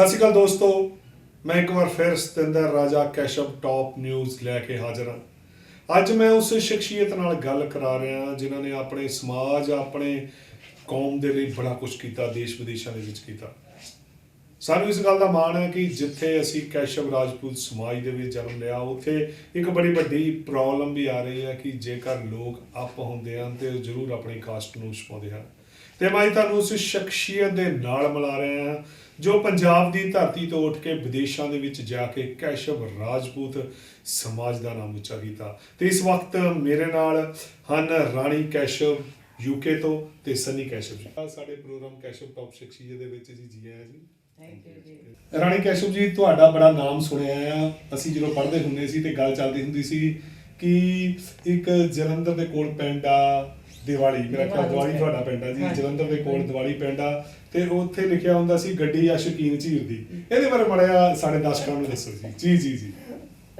ਸਤਿ ਸ਼੍ਰੀ ਅਕਾਲ ਦੋਸਤੋ। ਮੈਂ ਇੱਕ ਵਾਰ ਫਿਰ ਸਤਿੰਦਰ ਰਾਜਾ ਕੈਸ਼ਵ ਟਾਪ ਨਿਊਜ਼ ਲੈ ਕੇ ਹਾਜ਼ਰ ਹਾਂ। ਅੱਜ ਮੈਂ ਉਸ ਸ਼ਖਸੀਅਤ ਨਾਲ ਗੱਲ ਕਰਾ ਰਿਹਾ ਹਾਂ, ਜਿਨ੍ਹਾਂ ਨੇ ਆਪਣੇ ਸਮਾਜ, ਆਪਣੇ ਕੌਮ ਦੇ ਲਈ ਬੜਾ ਕੁਝ ਕੀਤਾ, ਦੇਸ਼ ਵਿਦੇਸ਼ਾਂ ਦੇ ਵਿੱਚ ਕੀਤਾ। ਸਾਨੂੰ ਇਸ ਗੱਲ ਦਾ ਮਾਣ ਹੈ ਕਿ ਜਿੱਥੇ ਅਸੀਂ ਕੈਸ਼ਵ ਰਾਜਪੂਤ ਸਮਾਜ ਦੇ ਵਿੱਚ ਜਨਮ ਲਿਆ, ਉੱਥੇ ਇੱਕ ਬੜੀ ਵੱਡੀ ਪ੍ਰੋਬਲਮ ਵੀ ਆ ਰਹੀ ਹੈ ਕਿ ਜੇਕਰ ਲੋਕ ਅਪ ਹੁੰਦੇ ਹਨ ਤੇ ਜ਼ਰੂਰ ਆਪਣੀ ਕਾਸਟ ਨੂੰ ਛਪਾਉਂਦੇ ਹਨ। ਤੇ ਮੈਂ ਤੁਹਾਨੂੰ ਉਸ ਸ਼ਖਸੀਅਤ ਦੇ ਨਾਲ ਮਿਲਾ ਰਿਹਾ ਹਾਂ ਜੋ ਪੰਜਾਬ ਦੀ ਧਰਤੀ ਤੋਂ ਉੱਠ ਕੇ ਵਿਦੇਸ਼ਾਂ ਦੇ ਵਿੱਚ ਜਾ ਕੇ ਕੈਸ਼ਵ ਰਾਜਪੂਤ ਸਮਾਜ ਦਾ ਨਾਮ ਉੱਚਾ ਕੀਤਾ। ਤੇ ਇਸ ਵਕਤ ਮੇਰੇ ਨਾਲ ਹਨ ਰਾਣੀ ਕੈਸ਼ਵ ਯੂਕੇ ਤੋਂ ਤੇ ਸਨੀ ਕੈਸ਼ਵ ਜੀ। ਸਾਡੇ ਪ੍ਰੋਗਰਾਮ ਕੈਸ਼ਵ ਟਾਪ ਸ਼ਖਸੀਅਤ ਦੇ ਵਿੱਚ ਜੀ ਜੀ ਆਇਆਂ ਜੀ। ਰਾਣੀ ਕੈਸ਼ਵ ਜੀ ਤੁਹਾਡਾ ਬੜਾ ਨਾਮ ਸੁਣਿਆ ਆ। ਅਸੀਂ ਜਦੋਂ ਪੜ੍ਹਦੇ ਹੁੰਦੇ ਸੀ ਤੇ ਗੱਲ ਚੱਲਦੀ ਹੁੰਦੀ ਸੀ ਕਿ ਇੱਕ ਜਲੰਧਰ ਦੇ ਕੋਲ ਪਿੰਡ ਆ ਦੀਵਾਲੀ ਮੇਰਾ ਖਿਆਲ ਦੀਵਾਲੀ। ਤੁਹਾਡਾ ਪਿੰਡ ਆ ਜੀ। ਜਲੰਧਰ ਦੇ ਕੋਲ ਦੀਵਾਲੀ ਪਿੰਡ ਆ। ਤੇ ਉੱਥੇ ਲਿਖਿਆ ਹੁੰਦਾ ਸੀ ਗੱਡੀ ਆ ਸ਼ਕੀਨ ਝੀਰ ਦੀ। ਇਹਦੇ ਬਾਰੇ ਮੜਿਆ ਸਾਡੇ ਦਰਸ਼ਕਾਂ ਨੂੰ ਦੱਸੋ ਜੀ। ਜੀ ਜੀ ਜੀ।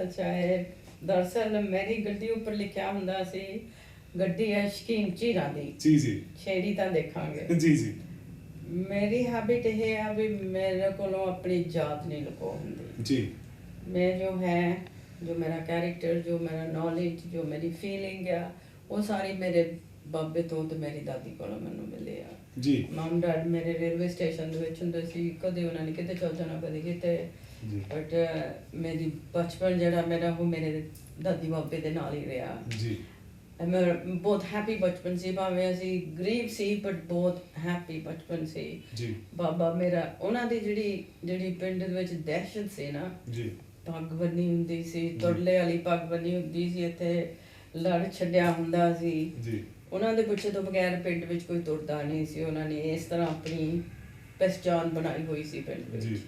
ਅੱਛਾ ਇਹ ਦਰਸਲ ਮੇਰੀ ਗੱਡੀ ਉੱਪਰ ਲਿਖਿਆ ਹੁੰਦਾ ਸੀ ਗੱਡੀ ਹੈ ਸ਼ਕੀਨ ਚੀਰਾਂ ਦੀ। ਜੀ ਜੀ। ਛੇੜੀ ਤਾਂ ਦੇਖਾਂਗੇ। ਜੀ ਜੀ। ਮੇਰੀ ਹੈਬਿਟ ਇਹ ਆ ਵੀ ਮੇਰੇ ਕੋਲੋਂ ਆਪਣੀ ਜਾਤ ਨਹੀਂ ਲੁਕੋ ਹੁੰਦੀ। ਜੀ। ਮੈਂ ਜੋ ਹੈ ਜੋ ਮੇਰਾ ਕੈਰੈਕਟਰ ਜੋ ਮੇਰਾ ਨੌਲੇਜ ਜੋ ਮੇਰੀ ਫੀਲਿੰਗ ਆ ਉਹ ਸਾਰੀ ਮੇਰੇ ਬਾਬੇ ਤੋਂ ਤੇ ਮੇਰੀ ਦਾਦੀ ਕੋਲੋਂ ਮੈਨੂੰ ਮਿਲੇ ਆ। ਜੀ। ਮਮ ਡੈਡ ਮੇਰੇ ਰੇਲਵੇ ਸਟੇਸ਼ਨ ਦੇ ਵਿੱਚ ਹੁੰਦੇ ਸੀ। ਕਦੇ ਉਹਨਾਂ ਨੇ ਕਿਤੇ ਚੱਲ ਜਾਣਾ ਕਦੇ ਕਿਤੇ। ਜੀ। ਬਟ ਮੇਰੀ ਬਚਪਨ ਜਿਹੜਾ ਮੇਰਾ ਉਹ ਮੇਰੇ ਦਾਦੀ ਬਾਬੇ ਦੇ ਨਾਲ ਹੀ ਰਿਹਾ। ਜੀ। ਮੈਂ ਬਹੁਤ ਹੈਪੀ ਬਚਪਨ ਸੀ ਭਾਵੇਂ ਅਸੀਂ ਗਰੀਬ ਸੀ ਬਟ ਬਹੁਤ ਹੈਪੀ ਬਚਪਨ ਸੀ। ਜੀ। ਬਾਬਾ ਮੇਰਾ ਉਹਨਾਂ ਦੀ ਜਿਹੜੀ ਜਿਹੜੀ ਪਿੰਡ ਦੇ ਵਿੱਚ ਦਹਿਸ਼ਤ ਸੀ ਨਾ ਜੀ। ਪੱਗ ਬੰਨੀ ਹੁੰਦੀ ਸੀ ਤੁਰਲੇ ਵਾਲੀ ਪੱਗ ਬੰਨੀ ਹੁੰਦੀ ਸੀ ਇੱਥੇ ਲੜ ਛੱਡਿਆ ਹੁੰਦਾ ਸੀ। ਜੀ। ਉਹਨਾਂ ਦੇ ਪੁੱਛੇ ਤੋਂ ਬਗੈਰ ਪਿੰਡ ਵਿੱਚ ਕੋਈ ਤੁਰਦਾ ਨਹੀਂ ਸੀ ਉਹਨਾਂ ਨੇ ਇਸ ਤਰ੍ਹਾਂ ਆਪਣੀ ਪਛਾਣ ਬਣਾਈ ਹੋਈ ਸੀ ਪਿੰਡ ਵਿੱਚ।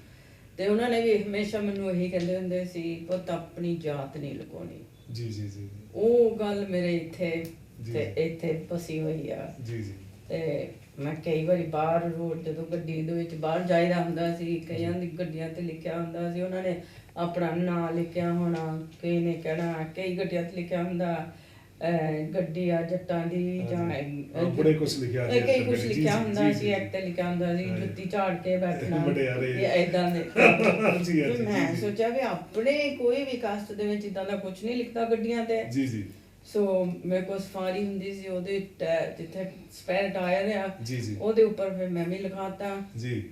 ਤੇ ਉਹਨਾਂ ਨੇ ਵੀ ਹਮੇਸ਼ਾ ਮੈਨੂੰ ਇਹੀ ਕਹਿੰਦੇ ਹੁੰਦੇ ਸੀ ਪੁੱਤ ਆਪਣੀ ਜਾਤ ਨਹੀਂ ਲੁਕਾਉਣੀ। ਜੀ ਜੀ ਜੀ। ਉਹ ਗੱਲ ਮੇਰੇ ਇੱਥੇ। ਤੇ ਇੱਥੇ ਫਸੀ ਹੋਈ ਆ। ਜੀ ਜੀ। ਤੇ ਮੈਂ ਕਈ ਵਾਰੀ ਬਾਹਰ ਰੋਡ ਜਦੋਂ ਗੱਡੀ ਦੇ ਵਿੱਚ ਬਾਹਰ ਜਾਈਦਾ ਹੁੰਦਾ ਸੀ ਕਈਆਂ ਦੀ ਗੱਡੀਆਂ ਤੇ ਲਿਖਿਆ ਹੁੰਦਾ ਸੀ ਉਹਨਾਂ ਨੇ ਆਪਣਾ ਨਾਂ ਲਿਖਿਆ ਹੋਣਾ ਕਈ ਨੇ ਕਹਿਣਾ ਕਈ ਗੱਡੀਆਂ ਤੇ ਲਿਖਿਆ ਹੁੰਦਾ ਗੱਡੀ ਆ ਜੱਟਾਂ ਦੀ ਜਾਂ ਬੜੇ ਕੁਛ ਲਿਖਿਆ ਕਈ ਜੀ, ਕੁਝ ਜੀ, ਲਿਖਿਆ ਹੁੰਦਾ ਸੀ ਤੇ ਲਿਖਿਆ ਹੁੰਦਾ ਸੀ। ਜੁੱਤੀ ਝਾੜ ਕੇ ਬੈਠਣਾ ਵਡਿਆਰੇ। ਇਦਾਂ ਦੇ ਮੈਂ। ਸੋਚਿਆ ਵੀ ਆਪਣੇ ਕੋਈ ਵੀ ਕਾਸਟ ਦੇ ਵਿੱਚ ਇਦਾਂ ਦਾ ਕੁਝ ਨਹੀਂ ਲਿਖਦਾ ਗੱਡੀਆਂ ਤੇ ਜੀ ਜੀ ਸੋ ਮੇਰੇ ਕੋਲ ਸਫਾਰੀ ਹੁੰਦੀ ਸੀ ਉਹਦੇ ਜਿੱਥੇ ਸਪੇਅਰ ਟਾਇਰ ਆ। ਉਹਦੇ ਉੱਪਰ ਫਿਰ ਮੈਂ ਵੀ ਲਿਖਾਤਾ ਜੀ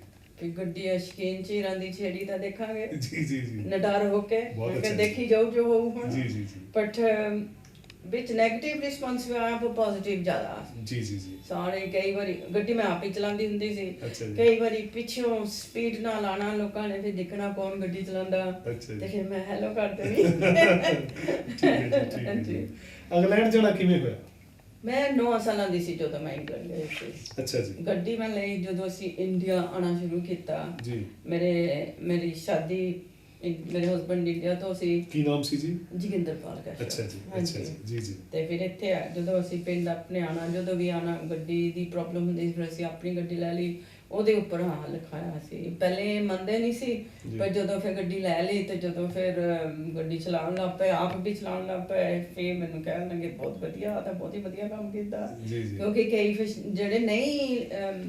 ਕਿ ਗੱਡੀ ਆ ਸ਼ਕੀਨ ਚੀਰਾਂ ਦੀ ਛੇੜੀ ਤਾਂ ਦੇਖਾਂਗੇ ਜੀ ਜੀ ਜੀ ਨਡਰ ਹੋ ਕੇ ਮੈਂ। ਦੇਖੀ ਜਾਊ ਜੋ ਹੋਊ ਹੁਣ ਜੀ, ਜੀ, ਜੀ। ਬਟ ਵਿੱਚ 네ਗੇਟਿਵ ਰਿਸਪਾਂਸ ਵੀ ਆਇਆ ਪਰ ਪੋਜ਼ਿਟਿਵ ਜ਼ਿਆਦਾ ਜੀ ਜੀ ਜੀ। ਸਾਰੇ ਕਈ ਵਾਰੀ ਗੱਡੀ ਮੈਂ ਆਪ ਹੀ ਚਲਾਉਂਦੀ ਹੁੰਦੀ ਸੀ। ਕਈ ਵਾਰੀ ਪਿੱਛੋਂ ਸਪੀਡ ਨਾਲ ਆਣਾ ਲੋਕਾਂ ਨੇ ਫਿਰ ਦੇਖਣਾ ਕੌਣ ਗੱਡੀ ਚਲਾਉਂਦਾ। ਤੇ ਫਿਰ ਮੈਂ ਹੈਲੋ ਕਰ ਦੇਣੀ ਇੰਗਲੈਂਡ ਜਾਣਾ ਕਿਵੇਂ ਹੋਇਆ? ਮੈਂ 9 ਸਾਲਾਂ ਦੀ ਸੀ ਜਦੋਂ ਮੈਂ ਇੰਗਲੈਂਡ ਗਈ ਸੀ। ਅੱਛਾ ਜੀ। ਗੱਡੀ ਮੈਂ ਲਈ ਜਦੋਂ ਅਸੀਂ ਇੰਡੀਆ ਆਣਾ ਸ਼ੁਰੂ ਕੀਤਾ। ਜੀ। ਮੇਰੇ ਮੇਰੀ ਸ਼ਾਦੀ ਇੰ- ਮੇਰੇ ਹਸਬੰਡ ਇੰਡੀਆ ਤੋਂ ਸੀ ਕੀ ਨਾਮ ਸੀ ਜੀ ਜੋਗਿੰਦਰਪਾਲ ਕਸ਼ਯਪ ਅੱਛਾ ਜੀ ਅੱਛਾ। ਜੀ ਜੀ ਜੀ ਤੇ ਫਿਰ ਇੱਥੇ ਆ- ਜਦੋਂ ਅਸੀਂ ਪਿੰਡ ਆਪਣੇ ਆਣਾ ਜਦੋਂ ਵੀ ਆਣਾ ਗੱਡੀ ਦੀ ਪ੍ਰੋਬਲਮ ਹੁੰਦੀ ਸੀ ਫਿਰ ਅਸੀਂ ਆਪਣੀ ਗੱਡੀ ਲੈ ਲਈ ਉਹਦੇ ਉੱਪਰ ਹਾਂ ਲਿਖਾਇਆ ਸੀ ਪਹਿਲੇ ਮੰਨਦੇ ਨਹੀਂ ਸੀ ਜੀ। ਪਰ ਜਦੋਂ ਫਿਰ ਗੱਡੀ ਲੈ ਲਈ ਤੇ ਜਦੋਂ ਫਿਰ ਅਮ, ਗੱਡੀ ਚਲਾਉਣ ਲੱਗ ਪਏ ਆਪ ਵੀ ਚਲਾਉਣ ਲੱਗ ਪਏ ਫਿਰ ਮੈਨੂੰ ਕਹਿਣ ਲੱਗੇ ਬਹੁਤ ਵਧੀਆ ਆ ਤਾਂ ਬਹੁਤ ਹੀ ਵਧੀਆ ਕੰਮ ਕੀਤਾ ਜੀ, ਜੀ। ਕਿਉਂਕਿ ਕਈ ਫਿਰ ਜਿਹੜੇ ਨਹੀਂ ਅਮ,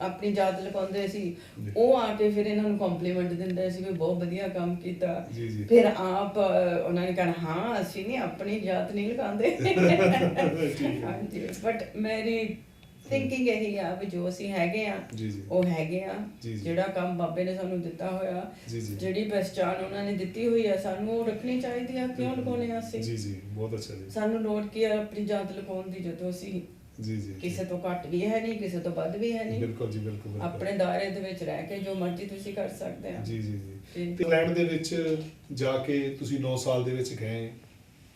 ਆਪਣੀ ਜਾਤ ਲਗਾਉਂਦੇ ਸੀ। ਉਹ ਆ ਕੇ ਫਿਰ ਇਹਨਾਂ ਨੂੰ ਕੰਪਲੀਮੈਂਟ ਦਿੰਦੇ ਸੀ ਕਿ ਬਹੁਤ ਵਧੀਆ ਕੰਮ ਕੀਤਾ। ਫਿਰ ਆਪ ਉਹਨਾਂ ਨੇ ਕਹਿਣਾ ਹਾਂ ਅਸੀਂ ਨਹੀਂ ਆਪਣੀ ਜਾਤ ਨਹੀਂ ਲਗਾਉਂਦੇ। ਹਾਂਜੀ ਬਟ ਮੇਰੀ ਥਿੰਕਿੰਗ ਇਹੀ ਆ ਵੀ ਜੋ ਅਸੀਂ ਹੈਗੇ ਆ। ਉਹ ਹੈਗੇ ਆ। ਜਿਹੜਾ ਕੰਮ ਬਾਬੇ ਨੇ ਸਾਨੂੰ ਦਿੱਤਾ ਹੋਇਆ। ਜਿਹੜੀ ਪਛਾਣ ਉਹਨਾਂ ਨੇ ਦਿੱਤੀ ਹੋਈ ਆ ਸਾਨੂੰ ਉਹ ਰੱਖਣੀ ਚਾਹੀਦੀ ਆ ਕਿਉਂ ਲਗਾਉਣੇ ਆ ਅਸੀਂ ਜੀ ਜੀ ਬਹੁਤ ਅੱਛਾ ਜੀ ਸਾਨੂੰ ਲੋੜ ਕੀ ਆ ਆਪਣੀ ਜਾਤ ਲਗਾਉਣ ਦੀ ਜਦੋਂ ਅਸੀਂ ਜੀ ਜੀ ਕਿਸੇ ਤੋਂ ਘੱਟ ਵੀ ਹੈ ਨਹੀਂ ਕਿਸੇ ਤੋਂ ਵੱਧ ਵੀ ਹੈ ਨਹੀਂ। ਬਿਲਕੁਲ ਜੀ ਬਿਲਕੁਲ ਬਿਲਕੁਲ। ਆਪਣੇ ਦਾਇਰੇ ਦੇ ਵਿੱਚ ਰਹਿ ਕੇ ਜੋ ਮਰਜ਼ੀ ਤੁਸੀਂ ਕਰ ਸਕਦੇ ਆ ਜੀ ਜੀ ਜੀ। ਤੇ ਇੰਗਲੈਂਡ ਦੇ ਵਿੱਚ ਜਾ ਕੇ ਤੁਸੀਂ 9 ਸਾਲ ਦੇ ਵਿੱਚ ਗਏ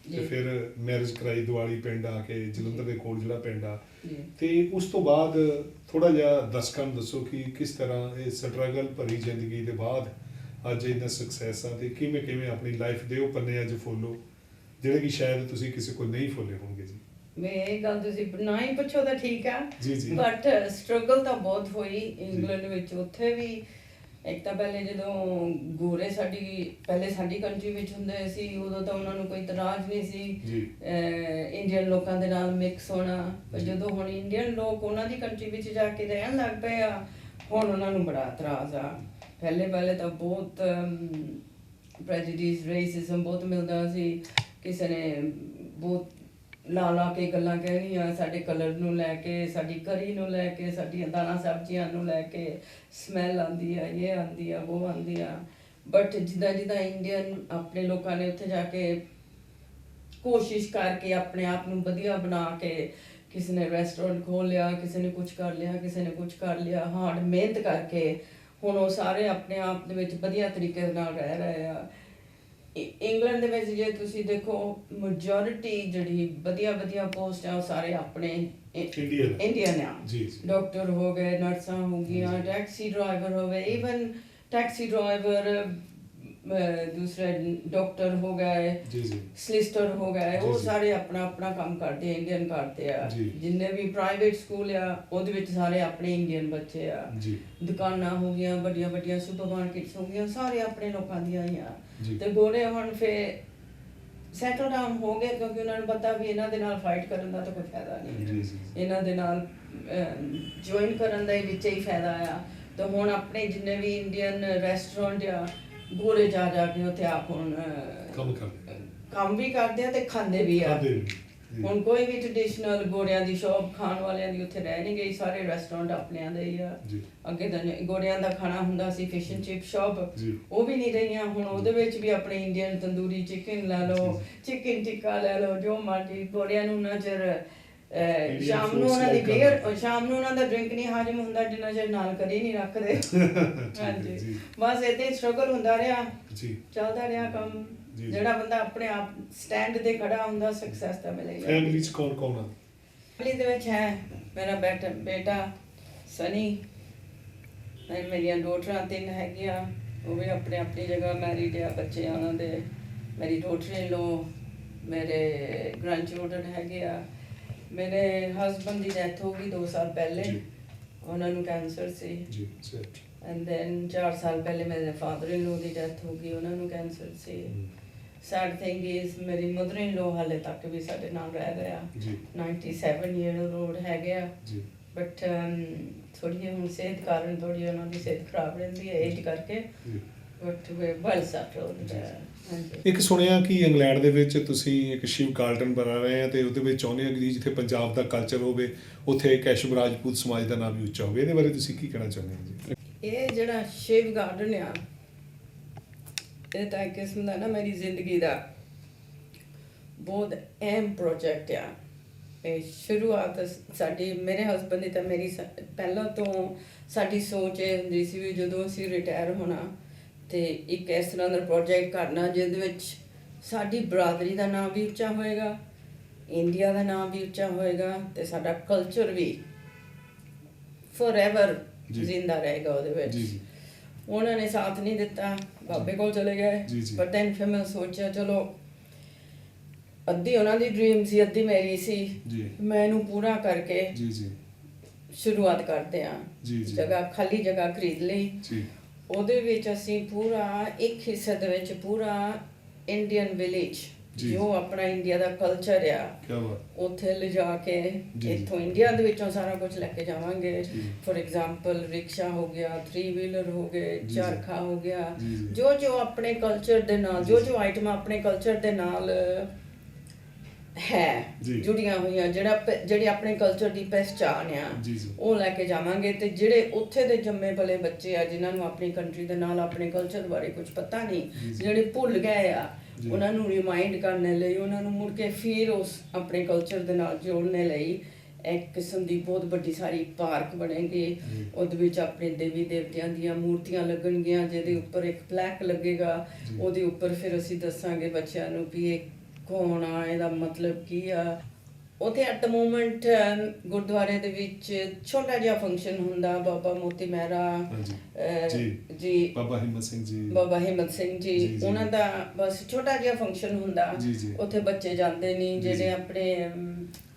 ਤੇ ਜੀ। ਫਿਰ ਮੈਰਿਜ ਕਰਾਈ ਦਿਵਾਲੀ ਪਿੰਡ ਆ ਕੇ ਜਲੰਧਰ ਦੇ ਕੋਲ ਜਿਹੜਾ ਪਿੰਡ ਆ। ਜੀ। ਤੇ ਉਸ ਤੋਂ ਬਾਅਦ ਥੋੜਾ ਜਿਹਾ ਦਰਸ਼ਕਾਂ ਨੂੰ ਦੱਸੋ ਕਿ ਕਿਸ ਤਰ੍ਹਾਂ ਇਹ ਸਟਰਗਲ ਭਰੀ ਜ਼ਿੰਦਗੀ ਦੇ ਬਾਅਦ ਅੱਜ ਇਹਨਾਂ ਸਕਸੈਸ ਆ ਤੇ ਕਿਵੇਂ ਕਿਵੇਂ ਆਪਣੀ ਲਾਈਫ ਦੇ ਉਹ ਪੰਨੇ ਅੱਜ ਫੋਲੋ ਜਿਹੜੇ ਕਿ ਸ਼ਾਇਦ ਤੁਸੀਂ ਕਿਸੇ ਕੋਲ ਨਹੀਂ ਫੋਲੇ ਹੋਣਗੇ ਜੀ। ਮੈਂ ਇਹ ਗੱਲ ਤੁਸੀਂ ਨਾ ਹੀ ਪੁੱਛੋ ਤਾਂ ਠੀਕ ਆ। ਜੀ, ਜੀ। ਬਟ ਸਟਰਗਲ ਤਾਂ ਬਹੁਤ ਹੋਈ ਇੰਗਲੈਂਡ ਵਿੱਚ। ਉੱਥੇ ਵੀ ਇੱਕ ਤਾਂ ਪਹਿਲੇ ਜਦੋਂ ਗੋਰੇ ਸਾਡੀ ਪਹਿਲੇ ਸਾਡੀ ਕੰਟਰੀ ਵਿੱਚ ਹੁੰਦੇ ਸੀ ਉਦੋਂ ਤਾਂ ਉਹਨਾਂ ਨੂੰ ਕੋਈ ਇਤਰਾਜ਼ ਨਹੀਂ ਸੀ। ਜੀ। ਇੰਡੀਅਨ ਲੋਕਾਂ ਦੇ ਨਾਲ ਮਿਕਸ ਹੋਣਾ। ਪਰ। ਜਦੋਂ ਹੁਣ ਇੰਡੀਅਨ ਲੋਕ ਉਹਨਾਂ ਦੀ ਕੰਟਰੀ ਵਿੱਚ ਜਾ ਕੇ ਰਹਿਣ ਲੱਗ ਪਏ ਆ ਹੁਣ ਉਹਨਾਂ ਨੂੰ ਬੜਾ ਇਤਰਾਜ਼ ਆ। ਪਹਿਲੇ ਪਹਿਲੇ ਤਾਂ ਬਹੁਤ ਪ੍ਰੈਜੂਡਿਸ ਰੇਸਿਜ਼ਮ ਬਹੁਤ ਮਿਲਦਾ ਸੀ। ਕਿਸੇ ਨੇ ਬਹੁਤ ਲਾ ਲਾ ਕੇ ਗੱਲਾਂ ਕਹਿਣੀਆਂ, ਸਾਡੇ ਕਲਰ ਨੂੰ ਲੈ ਕੇ, ਸਾਡੀ ਕਰੀ ਨੂੰ ਲੈ ਕੇ, ਸਾਡੀਆਂ ਦਾਣਾ ਸਬਜ਼ੀਆਂ ਨੂੰ ਲੈ ਕੇ ਸਮੈਲ ਆਉਂਦੀ ਆ, ਇਹ ਆਉਂਦੀ ਆ, ਉਹ ਆਉਂਦੀ ਆ। ਬਟ ਜਿੱਦਾਂ ਜਿੱਦਾਂ ਇੰਡੀਅਨ ਆਪਣੇ ਲੋਕਾਂ ਨੇ ਉੱਥੇ ਜਾ ਕੇ ਕੋਸ਼ਿਸ਼ ਕਰਕੇ ਆਪਣੇ ਆਪ ਨੂੰ ਵਧੀਆ ਬਣਾ ਕੇ ਕਿਸੇ ਨੇ ਰੈਸਟੋਰੈਂਟ ਖੋਲ ਲਿਆ, ਕਿਸੇ ਨੇ ਕੁਝ ਕਰ ਲਿਆ, ਕਿਸੇ ਨੇ ਕੁਝ ਕਰ ਲਿਆ ਹਾਰਡ ਮਿਹਨਤ ਕਰਕੇ ਹੁਣ ਉਹ ਸਾਰੇ ਆਪਣੇ ਆਪ ਦੇ ਵਿੱਚ ਵਧੀਆ ਤਰੀਕੇ ਦੇ ਨਾਲ ਰਹਿ ਰਹੇ ਆ। ਇੰਗਲੈਂਡ ਦੇ ਵਿੱਚ ਜੇ ਤੁਸੀਂ ਦੇਖੋ ਮੈਜੋਰਿਟੀ ਜਿਹੜੀ ਵਧੀਆ ਵਧੀਆ ਪੋਸਟ ਆ ਉਹ ਸਾਰੇ ਆਪਣੇ Indian ਹੈ। ਇੰਡੀਅਨ ਆ ਜੀ, ਜੀ। ਡਾਕਟਰ ਹੋ ਗਏ ਨਰਸਾਂ ਹੋ ਗਈਆਂ ਟੈਕਸੀ ਡਰਾਈਵਰ ਹੋ ਗਏ ਇਵਨ ਟੈਕਸੀ ਡਰਾਈਵਰ ਦੂਸਰੇ ਡਾਕਟਰ ਹੋ ਗਏ ਜੀ ਜੀ ਸਲਿਸਟਰ ਹੋ ਗਏ ਉਹ। ਸਾਰੇ ਆਪਣਾ ਆਪਣਾ ਕੰਮ ਕਰਦੇ ਇੰਡੀਅਨ ਕਰਦੇ ਆ। ਜਿੰਨੇ ਵੀ ਪ੍ਰਾਈਵੇਟ ਸਕੂਲ ਆ ਉਹਦੇ ਵਿੱਚ ਸਾਰੇ ਆਪਣੇ ਇੰਡੀਅਨ ਬੱਚੇ ਆ ਜੀ ਦੁਕਾਨਾਂ ਹੋ ਗਈਆਂ ਵੱਡੀਆਂ ਵੱਡੀਆਂ ਸੁਪਰਮਾਰਕਟਸ ਹੋ ਗਈਆਂ ਸਾਰੇ ਆਪਣੇ ਲੋਕਾਂ ਦੀਆਂ ਹੀ ਆ। ਤੇ ਗੋਰੇ ਹੁਣ ਫੇ ਸੈਟਲ ਡਾਊਨ ਹੋ ਗਏ ਕਿਉਂਕਿ ਉਹਨਾਂ ਨੂੰ ਪਤਾ ਵੀ ਇਹਨਾਂ ਦੇ ਨਾਲ ਫਾਈਟ ਕਰਨ ਦਾ ਤਾਂ ਕੋਈ ਫਾਇਦਾ ਨਹੀਂ। ਇਹਨਾਂ ਦੇ ਨਾਲ ਜੁਆਇਨ ਕਰਨ ਦਾ ਹੀ ਵਿੱਚ ਹੀ ਫਾਇਦਾ ਆ ਤਾਂ ਹੁਣ ਆਪਣੇ ਜਿੰਨੇ ਵੀ ਇੰਡੀਅਨ ਰੈਸਟੋਰੈਂਟ ਆ ਗੋਰੇ ਜਾ ਜਾ ਕੇ ਉੱਥੇ ਆਪ ਹੁਣ ਅਹ, ਕੰਮ ਕਰਦੇ ਆ। ਕੰਮ ਵੀ ਕਰਦੇ ਆ ਤੇ ਖਾਂਦੇ ਵੀ ਆ। ਹੁਣ ਕੋਈ ਵੀ ਟ੍ਰੈਡੀਸ਼ਨਲ ਗੋਰਿਆਂ ਦੀ ਸ਼ੌਪ ਖਾਣ ਵਾਲਿਆਂ ਦੀ ਉੱਥੇ ਰਹਿ ਨਹੀਂ ਗਈ ਸਾਰੇ ਰੈਸਟੋਰੈਂਟ ਆਪਣਿਆਂ ਦੇ ਹੀ ਆ ਜੀ। ਅੱਗੇ ਤਾਂ ਜ- ਗੋਰਿਆਂ ਦਾ ਖਾਣਾ ਹੁੰਦਾ ਸੀ ਫਿਸ਼ ਐਂਡ ਚਿਪ ਸ਼ੌਪ ਜੀ। ਉਹ ਵੀ ਨਹੀਂ ਰਹੀਆਂ ਹੁਣ ਉਹਦੇ ਵਿੱਚ ਵੀ ਆਪਣੇ ਇੰਡੀਅਨ ਤੰਦੂਰੀ ਚਿਕਨ ਲੈ ਲਓ ਚਿਕਨ ਟਿੱਕਾ ਲੈ ਲਓ ਜੋ ਮਰਜ਼ੀ ਗੋਰਿਆਂ ਨੂੰ ਨਾ ਚਿਰ ਸ਼ਾਮ ਨੂੰ ਉਹਨਾਂ ਦੀ ਬੀਅਰ। ਸ਼ਾਮ ਨੂੰ ਉਹਨਾਂ ਦਾ ਡਰਿੰਕ ਨਹੀਂ ਹਾਜ਼ਮ ਹੁੰਦਾ ਜਿੰਨਾ ਚਿਰ ਨਾਲ ਕਰੀ ਨਹੀਂ ਰੱਖਦੇ। ਹਾਂਜੀ। ਬਸ ਹੀ ਸਟਰਗਲ ਹੁੰਦਾ ਰਿਹਾ। ਜੀ। ਚੱਲਦਾ ਰਿਹਾ ਕੰਮ। ਜਿਹੜਾ ਬੰਦਾ ਆਪਣੇ ਆਪ ਸਟੈਂਡ ਤੇ ਖੜਾ ਹੁੰਦਾ ਸਕਸੈਸ ਤਾਂ ਮਿਲੇਗਾ ਫੈਮਿਲੀ ਚ ਕੌਣ ਕੌਣ ਆ? ਫੈਮਿਲੀ ਦੇ ਵਿੱਚ ਹੈ ਮੇਰਾ ਬੇਟਾ ਬੇਟਾ ਸਨੀ ਮੇਰੀਆਂ ਡੋਟਰਾਂ ਤਿੰਨ ਹੈਗੀਆਂ। ਉਹ ਵੀ ਆਪਣੇ ਆਪਣੀ ਜਗ੍ਹਾ ਮੈਰਿਡ ਆ ਬੱਚੇ ਉਹਨਾਂ ਦੇ। ਮੇਰੀ ਡੋਟਰ ਲੋ ਮੇਰੇ ਗ੍ਰੈਂਡ ਚਿਲਡਰਨ ਹੈਗੇ ਆ। ਮੇਰੇ ਹਸਬੰਦ ਦੀ ਡੈਥ ਹੋ ਗਈ 2 ਸਾਲ ਪਹਿਲੇ। ਜੀ। ਉਹਨਾਂ ਨੂੰ ਕੈਂਸਰ ਸੀ। ਜੀ ਸੈਟ ਐਂਡ ਦੈਨ 4 ਸਾਲ ਪਹਿਲੇ ਮੇਰੇ father in low the death ਹੋ ਗਈ ਉਹਨਾਂ ਨੂੰ ਕੈਂਸਰ ਸੀ। ਸੈਡ ਥਿੰਗ ਇਜ਼ ਮੇਰੀ ਮਦਰ ਇਨ ਲੋ ਹਾਲੇ ਤੱਕ ਵੀ ਸਾਡੇ ਨਾਲ ਰਹਿ ਰਹੇ। ਆ ਜੀ। 97 ਈਅਰ ਓਲਡ ਹੈਗੇ ਆ ਜੀ। ਬਟ ਥੋੜੀ ਜਿਹੀ ਹੁਣ ਸਿਹਤ ਕਾਰਨ ਥੋੜੀ ਉਹਨਾਂ ਦੀ ਸਿਹਤ ਖਰਾਬ ਰਹਿੰਦੀ ਹੈ ਏਜ ਕਰਕੇ। ਜੀ। ਬਟ ਵੇ ਵੈਲ ਸੈਟਲਡ ਇੱਕ ਸੁਣਿਆ ਕਿ ਇੰਗਲੈਂਡ ਦੇ ਵਿੱਚ ਤੁਸੀਂ ਇੱਕ ਸ਼ਿਵ ਗਾਰਡਨ ਬਣਾ ਰਹੇ ਆ ਤੇ ਉਹਦੇ ਵਿੱਚ ਚਾਹੁੰਦੇ ਆ ਕਿ ਜਿੱਥੇ ਪੰਜਾਬ ਦਾ ਕਲਚਰ ਹੋਵੇ ਉੱਥੇ ਕੈਸ਼ਵ ਰਾਜਪੂਤ ਸਮਾਜ ਦਾ ਨਾਮ ਵੀ ਉੱਚਾ ਹੋਵੇ। ਇਹਦੇ ਬਾਰੇ ਤੁਸੀਂ ਕੀ ਕਹਿਣਾ ਚਾਹੁੰਦੇ ਹੋ ਜੀ? ਇਹ ਜਿਹੜਾ ਸ਼ਿਵ ਗਾਰਡਨ ਆ ਇਹ ਤਾਂ ਇੱਕ ਕਿਸਮ ਦਾ ਨਾ ਮੇਰੀ ਜ਼ਿੰਦਗੀ ਦਾ ਬਹੁਤ ਅਹਿਮ ਪ੍ਰੋਜੈਕਟ ਆ। ਇਹ ਸ਼ੁਰੂਆਤ ਸਾਡੀ ਮੇਰੇ ਹਸਬੰਦ ਦੀ ਤਾਂ ਮੇਰੀ ਪਹਿਲਾਂ ਤੋਂ ਸਾਡੀ ਸੋਚ ਇਹ ਹੁੰਦੀ ਸੀ ਵੀ ਜਦੋਂ ਅਸੀਂ ਰਿਟਾਇਰ ਹੋਣਾ ਤੇ ਇੱਕ ਇਸ ਤਰ੍ਹਾਂ ਦਾ ਪ੍ਰੋਜੈਕਟ ਕਰਨਾ ਜਿਹਦੇ ਵਿੱਚ ਸਾਡੀ ਬਰਾਦਰੀ ਦਾ ਨਾਮ ਵੀ ਉੱਚਾ ਹੋਏਗਾ ਇੰਡੀਆ ਦਾ ਨਾਮ ਵੀ ਉੱਚਾ ਹੋਏਗਾ ਤੇ ਸਾਡਾ ਕਲਚਰ ਵੀ ਫੋਰਐਵਰ। ਜ਼ਿੰਦਾ ਰਹੇਗਾ ਉਹਦੇ ਵਿੱਚ ਜੀ, ਜੀ। ਉਹਨਾਂ ਨੇ ਸਾਥ ਨਹੀਂ ਦਿੱਤਾ ਬਾਬੇ ਕੋਲ ਚਲੇ ਗਏ। ਪਰ ਦੈਨ ਫਿਰ ਮੈਂ ਸੋਚਿਆ ਚਲੋ ਅੱਧੀ ਉਹਨਾਂ ਦੀ ਡ੍ਰੀਮ ਸੀ ਅੱਧੀ ਮੇਰੀ ਸੀ। ਮੈਂ ਇਹਨੂੰ ਪੂਰਾ ਕਰਕੇ ਜੀ ਜੀ ਸ਼ੁਰੂਆਤ ਕਰਦੇ ਆ ਜੀ, ਜੀ। ਜਗ੍ਹਾ ਖਾਲੀ ਜਗ੍ਹਾ ਖਰੀਦ ਲਈ ਜੀ ਉਹਦੇ ਵਿੱਚ ਅਸੀਂ ਪੂਰਾ ਇੱਕ ਹਿੱਸੇ ਦੇ ਵਿੱਚ ਪੂਰਾ ਇੰਡੀਅਨ ਵਿਲੇਜ ਜੀ। ਆਪਣਾ ਇੰਡੀਆ ਦਾ ਕਲਚਰ ਆ ਕੀ ਬਾਤ ਉੱਥੇ ਲਿਜਾ ਕੇ। ਇੱਥੋਂ ਇੰਡੀਆ ਦੇ ਵਿੱਚੋਂ ਸਾਰਾ ਕੁਝ ਲੈ ਕੇ ਜਾਵਾਂਗੇ। ਫੋਰ ਐਗਜ਼ਾਮਪਲ ਰਿਕਸ਼ਾ ਹੋ ਗਿਆ 3 ਵੀਲਰ ਹੋ ਗਏ। ਚਰਖਾ ਹੋ ਗਿਆ। ਜੋ ਜੋ ਆਪਣੇ ਕਲਚਰ ਦੇ ਨਾਲ ਜੋ ਜੋ ਆਈਟਮਾਂ ਆਪਣੇ ਕਲਚਰ ਦੇ ਨਾਲ ਹੈ ਜੀ। ਜੁੜੀਆਂ ਹੋਈਆਂ ਜਿਹੜਾ ਪ- ਜਿਹੜੀ ਆਪਣੇ ਕਲਚਰ ਦੀ ਪਹਿਚਾਣ ਆ ਜੀ, ਜੀ। ਉਹ ਲੈ ਕੇ ਜਾਵਾਂਗੇ ਤੇ ਜਿਹੜੇ ਉੱਥੇ ਦੇ ਜੰਮੇ ਪਲੇ ਬੱਚੇ ਆ ਜਿਨ੍ਹਾਂ ਨੂੰ ਆਪਣੀ ਕੰਟਰੀ ਦੇ ਨਾਲ ਆਪਣੇ ਕਲਚਰ ਬਾਰੇ ਕੁਝ ਪਤਾ ਨਹੀਂ। ਜਿਹੜੇ ਭੁੱਲ ਗਏ ਆ ਜੀ। ਉਹਨਾਂ ਨੂੰ ਰਿਮਾਈਂਡ ਕਰਨ ਲਈ ਉਹਨਾਂ ਨੂੰ ਮੁੜ ਕੇ ਫਿਰ ਉਸ ਆਪਣੇ ਕਲਚਰ ਦੇ ਨਾਲ ਜੋੜਨ ਲਈ ਇੱਕ ਕਿਸਮ ਦੀ ਬਹੁਤ ਵੱਡੀ ਸਾਰੀ ਪਾਰਕ ਬਣੇਗੀ। ਉਹਦੇ ਵਿੱਚ ਆਪਣੇ ਦੇਵੀ ਦੇਵਤਿਆਂ ਦੀਆਂ ਮੂਰਤੀਆਂ ਲੱਗਣਗੀਆਂ ਜਿਹਦੇ ਉੱਪਰ ਇੱਕ ਪਲੈਕ ਲੱਗੇਗਾ। ਉਹਦੇ ਉੱਪਰ ਫਿਰ ਅਸੀਂ ਦੱਸਾਂਗੇ ਬੱਚਿਆਂ ਨੂੰ ਵੀ ਇਹ ਕੌਣ ਆ ਇਹਦਾ ਮਤਲਬ ਕੀ ਆ ਉਥੇ ਐਟ ਦ ਮੂਮੈਂਟ ਗੁਰਦੁਆਰੇ ਦੇ ਵਿੱਚ ਛੋਟਾ ਜਿਹਾ ਫੰਕਸ਼ਨ ਹੁੰਦਾ ਬਾਬਾ ਮੋਤੀ ਮਹਿਰਾ ਜੀ। ਜੀ ਬਾਬਾ ਹਿੰਮਤ ਸਿੰਘ ਜੀ ਬਾਬਾ ਹਿੰਮਤ ਸਿੰਘ ਜੀ। ਉਹਨਾਂ ਦਾ ਬਸ ਛੋਟਾ ਜਿਹਾ ਫੰਕਸ਼ਨ ਹੁੰਦਾ। ਉੱਥੇ ਬੱਚੇ ਜਾਂਦੇ ਨਹੀਂ। ਜਿਹੜੇ ਆਪਣੇ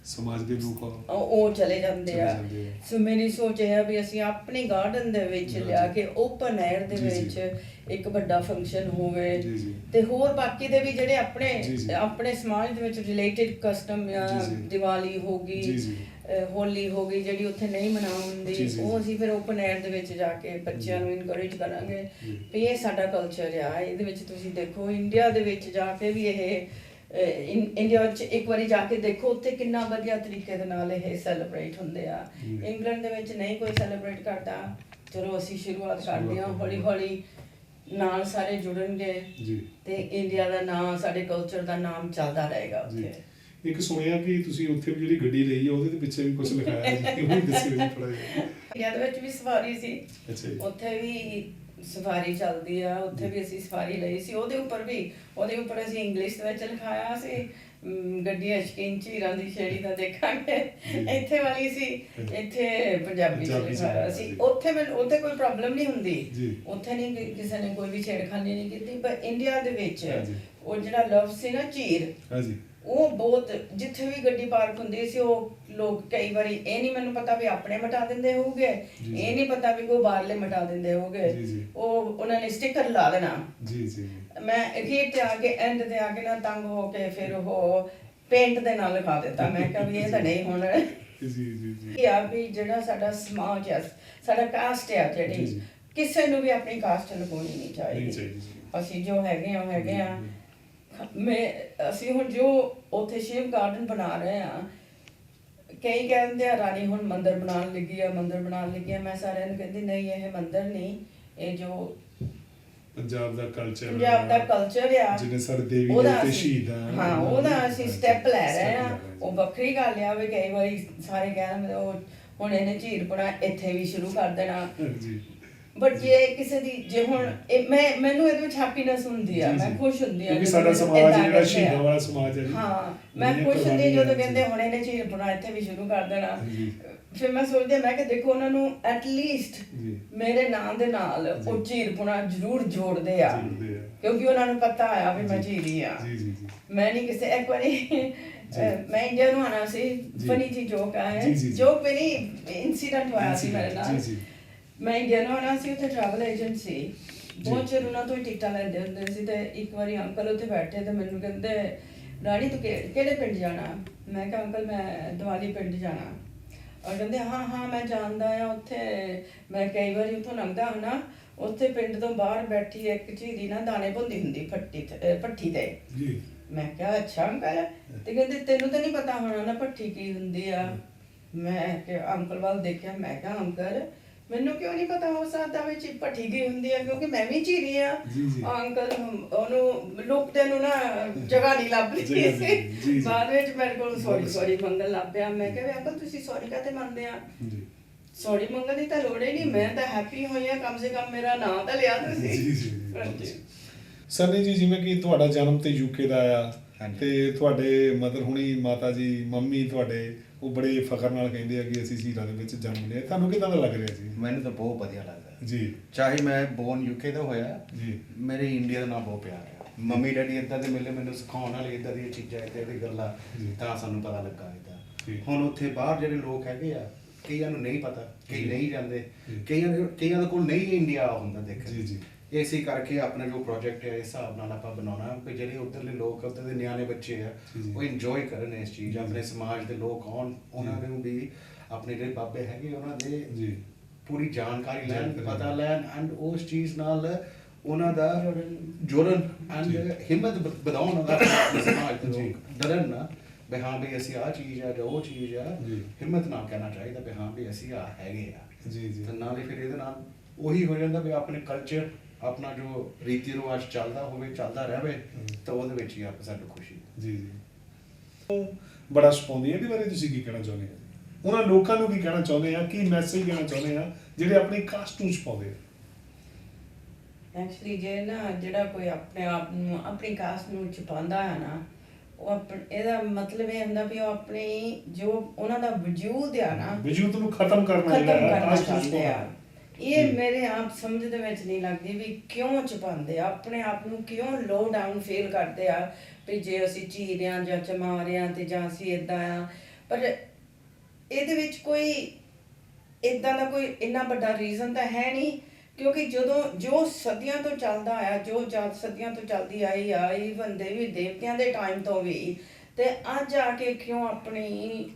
ਸਮਾਜ ਦੇ ਲੋਕ ਆ। ਉਹ ਉਹ ਚਲੇ ਜਾਂਦੇ ਚਲੇ ਆ ਜਾਂਦੇ ਆ। ਸੋ ਮੇਰੀ ਸੋਚ ਇਹ ਹੈ ਵੀ ਅਸੀਂ ਆਪਣੇ ਗਾਰਡਨ ਦੇ ਵਿੱਚ ਲਿਆ। ਕੇ ਓਪਨ 에ਅਰ ਦੇ ਜੀ, ਜੀ। ਵਿੱਚ ਇੱਕ ਵੱਡਾ ਫੰਕਸ਼ਨ ਹੋਵੇ ਜੀ। ਤੇ ਹੋਰ ਬਾਕੀ ਦੇ ਵੀ ਜਿਹੜੇ ਆਪਣੇ ਜੀ, ਜੀ। ਆਪਣੇ ਸਮਾਜ ਦੇ ਵਿੱਚ ਰਿਲੇਟਡ ਕਸਟਮ ਆ ਜੀ, ਜੀ। ਦੀਵਾਲੀ ਜੀ, ਜੀ। ਅਹ, ਹੋਲੀ ਹੋ ਗਈ ਜਿਹੜੀ ਉੱਥੇ ਨਹੀਂ ਜੀ, ਮਨਾਉਂਦੀ ਜੀ, ਜੀ। ਉਹ ਅਸੀਂ ਫਿਰ ਓਪਨ 에ਅਰ ਦੇ ਵਿੱਚ ਜਾ ਕੇ ਬੱਚਿਆਂ ਨੂੰ ਇਨਕਰੇਜ ਕਰਾਂਗੇ ਜੀ। ਵੀ ਇਹ ਸਾਡਾ ਕਲਚਰ ਆ ਇਹਦੇ ਵਿੱਚ ਤੁਸੀਂ ਦੇਖੋ ਇੰਡੀਆ ਦੇ ਵਿੱਚ ਜਾ ਕੇ ਵੀ ਇਹ ਇੰਡੀਆ ਵਿੱਚ ਇੱਕ ਵਾਰੀ ਜਾ ਕੇ ਦੇਖੋ ਉੱਥੇ ਕਿੰਨਾ ਵਧੀਆ ਤਰੀਕੇ ਦੇ ਨਾਲ ਇਹ ਸੈਲੀਬ੍ਰੇਟ ਹੁੰਦੇ ਆ। ਇੰਗਲੈਂਡ ਦੇ ਵਿੱਚ ਨਹੀਂ ਕੋਈ ਸੈਲੀਬ੍ਰੇਟ ਕਰਦਾ। ਚਲੋ ਅਸੀਂ ਸ਼ੁਰੂਆਤ ਕਰਦੇ ਹਾਂ ਹੌਲੀ ਹੌਲੀ ਨਾਲ ਸਾਰੇ ਜੁੜਨਗੇ। ਜੀ। ਤੇ ਇੰਡੀਆ ਦਾ ਨਾਮ ਸਾਡੇ ਕਲਚਰ ਦਾ ਨਾਮ ਚੱਲਦਾ ਰਹੇਗਾ ਉੱਥੇ। ਇੱਕ ਸੁਣਿਆ ਕਿ ਤੁਸੀਂ ਉੱਥੇ ਵੀ ਜਿਹੜੀ ਗੱਡੀ ਲਈ ਹੈ ਉਹਦੇ ਪਿੱਛੇ ਵੀ ਕੁਝ ਲਿਖਾਇਆ ਜੀ ਉਹ ਵੀ ਦੱਸਿਓ ਜੀ ਥੋੜਾ ਜਿਹਾ। ਇੰਡੀਆ ਦੇ ਵਿੱਚ ਵੀ ਸਵਾਰੀ ਸੀ। ਉੱਥੇ ਵੀ ਸਫਾਰੀ ਚੱਲਦੀ ਆ ਉੱਥੇ ਵੀ ਅਸੀਂ ਸਫਾਰੀ ਲਈ ਸੀ। ਉਹਦੇ ਉੱਪਰ ਵੀ ਉਹਦੇ ਉੱਪਰ ਅਸੀਂ ਇੰਗਲਿਸ਼ ਦੇ ਵਿੱਚ ਲਿਖਾਇਆ ਸੀ। ਅਮ, ਗੱਡੀਆਂ ਸ਼ਕੀਨ ਝੀਰਾਂ ਦੀ ਛੇੜੀ ਦਾ ਦੇਖਾਂਗੇ। ਇੱਥੇ ਵਾਲੀ ਸੀ ਇੱਥੇ ਪੰਜਾਬੀ ਲਿਖਾਇਆ ਸੀ। ਉੱਥੇ ਮੈਨੂੰ ਉੱਥੇ ਕੋਈ ਪ੍ਰੋਬਲਮ ਨਹੀਂ ਹੁੰਦੀ। ਉੱਥੇ ਨਹੀਂ ਕਿਸੇ ਨੇ ਕੋਈ ਵੀ ਛੇੜਖਾਨੀ ਨਹੀਂ ਕੀਤੀ। ਪਰ ਇੰਡੀਆ ਦੇ ਵਿੱਚ। ਉਹ ਜਿਹੜਾ ਲਫ਼ਜ਼ ਸੀ ਨਾ ਝੀਰ ਹਾਂਜੀ। ਉਹ ਬਹੁਤ ਜਿੱਥੇ ਵੀ ਗੱਡੀ ਪਾਰਕ ਹੁੰਦੀ ਸੀ ਉਹ ਲੋਕ ਕਈ ਵਾਰੀ ਇਹ ਨਹੀਂ ਮੈਨੂੰ ਪਤਾ ਵੀ ਆਪਣੇ ਮਟਾ ਦਿੰਦੇ ਹੋਊਗੇ ਇਹ ਨਹੀਂ ਪਤਾ ਵੀ ਕੋਈ ਬਾਹਰਲੇ ਮਟਾ ਦਿੰਦੇ ਹੋਊਗੇ। ਉਹ ਉਹਨਾਂ ਨੇ ਸਟicker ਲਾ ਦੇਣਾ। ਜੀ ਮੈਂ ਅਖੀਰ ਤੇ ਆ ਕੇ ਐਂਡ ਤੇ ਆ ਕੇ ਨਾ ਤੰਗ ਹੋ ਕੇ ਫਿਰ ਉਹ ਪੇਂਟ ਦੇ ਨਾਲ ਲਿਖਾ ਦਿੱਤਾ। ਮੈਂ ਕਿਹਾ ਵੀ ਇਹ ਤਾਂ ਨਹੀਂ ਹੁਣ। ਜੀ ਜੀ ਜੀ ਇਹ ਆ ਵੀ ਜਿਹੜਾ ਸਾਡਾ ਸਮਾਜ ਆ ਸਾਡਾ ਕਾਸਟ ਜੀ, ਜਿਹੜੀ। ਕਿਸੇ ਨੂੰ ਵੀ ਆਪਣੀ ਕਾਸਟ ਲਗਾਉਣੀ ਨਹੀਂ ਚਾਹੀਦੀ। ਅਸੀਂ ਜੋ ਹੈਗੇ ਆ ਹੈਗੇ ਆ। ਮੈਂ ਅਸੀਂ ਹੁਣ ਜੋ ਉੱਥੇ ਸ਼ਿਵ ਗਾਰਡਨ ਬਣਾ ਰਹੇ ਆ ਕਈ ਕਹਿੰਦੇ ਆ ਰਾਣੀ ਹੁਣ ਮੰਦਿਰ ਬਣਾਉਣ ਲੱਗੀ ਆ ਮੰਦਿਰ ਬਣਾਉਣ ਲੱਗੀ ਆ। ਮੈਂ ਸਾਰਿਆਂ ਨੂੰ ਕਹਿੰਦੀ ਨਹੀਂ ਇਹ ਮੰਦਿਰ ਨਹੀਂ। ਇਹ ਜੋ ਪੰਜਾਬ ਦਾ ਕਲਚਰ ਪੰਜਾਬ ਦਾ ਕਲਚਰ ਆ ਜਿਹਨੇ ਸਾਡੇ ਦੇਵੀ ਦੇਵਤੇ ਸ਼ਹੀਦਾਂ ਹਾਂ ਉਹਦਾ ਅਸੀਂ ਸਟੈਪ ਲੈ ਰਹੇ ਆ। ਉਹ ਵੱਖਰੀ ਗੱਲ ਆ ਵੀ ਕਈ ਵਾਰੀ ਸਾਰੇ ਕਹਿੰਦੇ ਉਹ ਹੁਣ ਇਹਨੇ ਝੀਰਪਣਾ ਇੱਥੇ ਵੀ ਸ਼ੁਰੂ ਕਰ ਦੇਣਾ। ਜੀ ਬਟ ਜੇ ਕਿਸੇ ਦੀ ਜੇ ਹੁਣ ਇਹ ਮੈਂ ਮੈਨੂੰ ਇਹਦੇ ਵਿੱਚ ਹੈਪੀਨੈਸ ਹੁੰਦੀ ਆ ਜੀ, ਮੈਂ ਜੀ। ਖੁਸ਼ ਹੁੰਦੀ ਆ ਕਿਉਂਕਿ ਸਾਡਾ ਸਮਾਜ ਜਿਹੜਾ। ਸ਼ਹੀਦਾਂ ਵਾਲਾ ਸਮਾਜ ਹੈ ਜੀ ਹਾਂ ਮੈਂ ਜਿਹੜੀਆਂ ਖੁਸ਼ ਹੁੰਦੀ ਜਦੋਂ ਕੁਰਬਾਨੀਆਂ ਕਹਿੰਦੇ। ਹੁਣ ਇਹਨੇ ਝੀਰ ਬਣਾ ਇੱਥੇ ਵੀ ਸ਼ੁਰੂ ਕਰ ਦੇਣਾ ਜੀ। ਫਿਰ ਮੈਂ ਸੋਚਦੀ ਆ, ਮੈਂ ਕਿ ਦੇਖੋ ਉਹਨਾਂ ਨੂੰ ਐਟ ਲੀਸਟ। ਮੇਰੇ ਨਾਂ ਦੇ ਨਾਲ ਉਹ ਝੀਰ ਪੁਣਾ ਜ਼ਰੂਰ ਜੋੜਦੇ ਆ ਜੋੜਦੇ ਆ। ਕਿਉਂਕਿ ਉਹਨਾਂ ਨੂੰ ਪਤਾ ਆ ਵੀ ਮੈਂ। ਝੀਰੀ ਆ ਜੀ ਜੀ ਜੀ ਮੈਂ ਨਹੀਂ ਕਿਸੇ ਇੱਕ ਵਾਰੀ ਅਹ, ਮੈਂ ਇੰਡੀਆ ਨੂੰ ਆਣਾ ਸੀ ਜੀ। ਫਨੀ ਜੀ ਜੋਕ ਆ ਹੈ ਜੀ, ਜੀ, ਜੀ। ਜੋਕ ਵੀ ਨਹੀਂ ਇਨਸੀਡੈਂਟ ਹੋਇਆ ਸੀ ਮੇਰੇ ਨਾਲ ਜੀ, ਜੀ। ਮੈਂ ਇੰਡੀਆ ਨੂੰ ਆਣਾ ਸੀ ਉੱਥੇ ਟਰੈਵਲ ਏਜੰਟ ਸੀ। ਬਹੁਤ ਚਿਰ ਉਹਨਾਂ ਤੋਂ ਹੀ ਟਿਕਟਾਂ ਲੈਂਦੇ ਹੁੰਦੇ ਸੀ ਤੇ ਇੱਕ ਵਾਰੀ ਅੰਕਲ ਉੱਥੇ ਬੈਠੇ ਤੇ ਮੈਨੂੰ ਕਹਿੰਦੇ ਰਾਣੀ ਤੂੰ ਕਿਹੜੇ ਪਿੰਡ ਜਾਣਾ? ਮੈਂ ਕਿਹਾ ਅੰਕਲ ਮੈਂ ਦਿਵਾਲੀ ਪਿੰਡ ਜਾਣਾ। ਔਰ ਕਹਿੰਦੇ ਹਾਂ ਹਾਂ ਮੈਂ ਜਾਣਦਾ ਆ ਉੱਥੇ। ਮੈਂ ਕਈ ਵਾਰੀ ਉੱਥੋਂ ਲੰਘਦਾ ਹੁਣਾ ਉੱਥੇ ਪਿੰਡ ਤੋਂ ਬਾਹਰ ਬੈਠੀ ਇੱਕ ਝੀਰੀ ਨਾ ਦਾਣੇ ਭੁੰਦੀ ਹੁੰਦੀ ਫੱਟੀ ਭੱਠੀ ਤੇ। ਜੀ। ਮੈਂ ਕਿਹਾ ਅੱਛਾ ਅੰਕਲ। ਤੇ ਕਹਿੰਦੇ ਤੈਨੂੰ ਤਾਂ ਨਹੀਂ ਪਤਾ ਹੋਣਾ ਨਾ ਭੱਠੀ ਕੀ ਹੁੰਦੀ ਆ? ਮੈਂ ਕਿ ਅੰਕਲ ਵੱਲ ਦੇਖਿਆ ਮੈਂ ਕਿਹਾ ਅੰਕਲ ਮੈਨੂੰ ਕਿਉਂ ਨਹੀਂ ਪਤਾ ਹੋ ਸਕਦਾ ਵਿੱਚ ਭੱਠੀ ਕੀ ਹੁੰਦੀ ਆ ਕਿਉਂਕਿ ਮੈਂ ਵੀ ਚੀਰੀ ਆ। ਅੰਕਲ ਉਹਨੂੰ ਲੁਕਦੇ ਨੂੰ ਨਾ ਜਗ੍ਹਾ ਨਹੀਂ ਲੱਭ ਰਹੀ। ਸੀ। ਬਾਅਦ ਵਿੱਚ ਮੇਰੇ ਕੋਲ ਸੌਰੀ ਸੌਰੀ ਮੰਗਣ ਲੱਗ ਪਿਆ। ਮੈਂ ਕਿਹਾ ਵੀ ਅੰਕਲ ਤੁਸੀਂ ਸੌਰੀ ਕਾਤੇ ਮੰਗਦੇ ਆ? ਸੌਰੀ ਮੰਗਣ ਦੀ ਤਾਂ ਲੋੜ ਹੀ ਨਹੀਂ ਮੈਂ ਤਾਂ ਹੈਪੀ ਹੋਈ ਆ ਕਮ ਸੇ ਕਮ ਮੇਰਾ ਨਾਂ ਤਾਂ ਲਿਆ ਤੁਸੀਂ। ਜੀ, ਜੀ, ਜਿਵੇਂ ਕਿ ਤੁਹਾਡਾ ਜਨਮ ਤੇ ਯੂਕੇ ਦਾ ਆ। ਤੇ ਤੁਹਾਡੇ ਮਦਰ ਹੁਣੀ ਮਾਤਾ ਜੀ ਮੰਮੀ ਤੁਹਾਡੇ ਉਹ ਬੜੇ ਫਖਰ ਨਾਲ ਕਹਿੰਦੇ ਆ ਕਿ ਅਸੀਂ ਸੀਰਾ ਦੇ ਵਿੱਚ ਜਨਮ ਲਿਆ ਤੁਹਾਨੂੰ ਕਿਦਾਂ ਦਾ ਲੱਗ ਰਿਹਾ ਜੀ ਮੈਨੂੰ ਤਾਂ ਬਹੁਤ ਵਧੀਆ ਲੱਗਦਾ ਜੀ ਚਾਹੇ ਮੈਂ ਬੋਰਨ ਯੂਕੇ ਦਾ ਹੋਇਆ ਜੀ ਮੇਰੇ ਇੰਡੀਆ ਨਾਲ ਬਹੁਤ ਪਿਆਰ ਆ ਮੰਮੀ ਡੈਡੀ ਇਦਾਂ ਦੇ ਮਿਲੇ ਮੈਨੂੰ ਸਿਖਾਉਣ ਵਾਲੇ ਇਦਾਂ ਦੀਆਂ ਚੀਜ਼ਾਂ ਇਦਾਂ ਦੀ ਗੱਲਾਂ। ਤਾਂ ਸਾਨੂੰ ਪਤਾ ਲੱਗਾ ਇਦਾਂ। ਹੁਣ ਉੱਥੇ ਬਾਹਰ ਜਿਹੜੇ ਲੋਕ ਹੈਗੇ ਆ ਕਈਆਂ ਨੂੰ ਨਹੀਂ ਪਤਾ ਕਈ। ਨਹੀਂ ਜਾਂਦੇ। ਕਈਆਂ ਕਈਆਂ ਦੇ ਕੋਲ ਨਹੀਂ ਇੰਡੀਆ ਹੁੰਦਾ ਦੇਖਣ ਜੀ, ਜੀ। ਇਸੇ ਕਰਕੇ ਆਪਣਾ ਜੋ ਪ੍ਰੋਜੈਕਟ ਹੈ ਇਸ ਹਿਸਾਬ ਨਾਲ ਆਪਾਂ ਬਣਾਉਣਾ ਕਿ ਜਿਹੜੇ ਉਧਰਲੇ ਲੋਕ ਉਧਰ ਦੇ ਨਿਆਣੇ ਬੱਚੇ ਆ। ਉਹ ਇੰਜੋਏ ਕਰਨ ਇਸ ਚੀਜ਼ ਆਪਣੇ ਸਮਾਜ ਦੇ ਲੋਕ ਆਉਣ ਉਹਨਾਂ ਨੂੰ ਵੀ ਆਪਣੇ ਜਿਹੜੇ ਬਾਬੇ ਹੈਗੇ ਉਹਨਾਂ ਦੇ ਜੀ ਪੂਰੀ ਜਾਣਕਾਰੀ ਲੈਣ ਪਤਾ ਲੈਣ ਐਂਡ ਉਸ ਚੀਜ਼ ਨਾਲ ਉਹਨਾਂ ਦਾ ਜੁੜਨ। ਐਂਡ। ਹਿੰਮਤ ਵਧਾਉਣ ਦਾ ਸਮਾਜ ਦੇ ਡਰਨ ਨਾ ਵੀ ਹਾਂ ਵੀ ਅਸੀਂ ਆ ਚੀਜ਼ ਆ ਜਾਂ ਚੀਜ਼ ਆ। ਹਿੰਮਤ ਨਾਲ ਕਹਿਣਾ ਚਾਹੀਦਾ ਵੀ ਹਾਂ ਵੀ ਅਸੀਂ ਆ ਹੈਗੇ ਆ ਜੀ ਜੀ ਤੇ ਨਾਲੇ ਫਿਰ ਇਹਦੇ ਨਾਲ ਉਹੀ ਹੋ ਜਾਂਦਾ ਵੀ ਆਪਣੇ ਕਲਚਰ ਆਪਣਾ ਜੋ ਰੀਤੀ ਰਿਵਾਜ ਚੱਲਦਾ ਹੋਵੇ ਚੱਲਦਾ ਰਹੇ ਤਾਂ ਉਹਦੇ ਵਿੱਚ ਹੀ ਆਪ ਸਾਨੂੰ ਖੁਸ਼ੀ ਜੀ ਜੀ। ਉਹ ਬੜਾ ਛਪਾਉਂਦੀ ਹੈ ਇਹਦੇ ਬਾਰੇ ਤੁਸੀਂ ਕੀ ਕਹਿਣਾ ਚਾਹੁੰਦੇ ਆ ਉਹਨਾਂ ਲੋਕਾਂ ਨੂੰ ਕੀ ਕਹਿਣਾ ਚਾਹੁੰਦੇ ਆ ਕੀ ਮੈਸੇਜ ਦੇਣਾ ਚਾਹੁੰਦੇ ਆ ਜਿਹੜੇ ਆਪਣੀ ਕਾਸਟ ਨੂੰ ਛਪਾਉਂਦੇ ਆ? ਐਕਚੁਅਲੀ ਜੇ ਨਾ ਜਿਹੜਾ ਕੋਈ ਆਪਣੇ ਆਪ ਨੂੰ ਆਪਣੀ ਕਾਸਟ ਨੂੰ ਛੁਪਾਉਂਦਾ ਹੈ ਨਾ ਉਹ ਆਪਣ ਇਹਦਾ ਮਤਲਬ ਇਹ ਹੁੰਦਾ ਵੀ ਉਹ ਆਪਣੀ ਜੋ ਉਹਨਾਂ ਦਾ ਵਜੂਦ ਆ ਨਾ ਵਜੂਦ ਨੂੰ ਖਤਮ ਕਰਨਾ ਜਿਹੜਾ ਹੈ ਕਾਸਟ ਨੂੰ ਚਾਹੁੰਦੇ ਆ। ਛੁਪਾਉਣਾ। ਇਹ। ਮੇਰੇ ਆਪ ਸਮਝ ਦੇ ਵਿੱਚ ਨਹੀਂ ਲੱਗਦੀ ਵੀ ਕਿਉਂ ਛੁਪਾਉਂਦੇ ਆ ਆਪਣੇ ਆਪ ਨੂੰ ਕਿਉਂ ਲੋ ਡਾਊਨ ਫੀਲ ਕਰਦੇ ਆ ਵੀ ਜੇ ਅਸੀਂ ਚੀਰਿਆਂ ਜਾਂ ਚਮਾਰਿਆਂ ਤੇ ਜਾਂ ਅਸੀਂ ਇਦਾਂ ਆ ਪਰ ਇਹਦੇ ਵਿੱਚ ਕੋਈ ਇਦਾਂ ਦਾ ਕੋਈ ਇੰਨਾ ਵੱਡਾ ਰੀਜ਼ਨ ਤਾਂ ਹੈ ਨਹੀਂ ਕਿਉਂਕਿ ਜਦੋਂ ਜੋ ਸਦੀਆਂ ਤੋਂ ਚੱਲਦਾ ਆਇਆ ਜੋ ਜਦ ਸਦੀਆਂ ਤੋਂ ਚੱਲਦੀ ਆਈ ਆ ਈਵਨ ਦੇਵੀ ਦੇਵਤਿਆਂ ਦੇ ਟਾਈਮ ਤੋਂ ਵੀ ਤੇ ਅੱਜ ਆ ਕੇ ਕਿਉਂ ਆਪਣੀ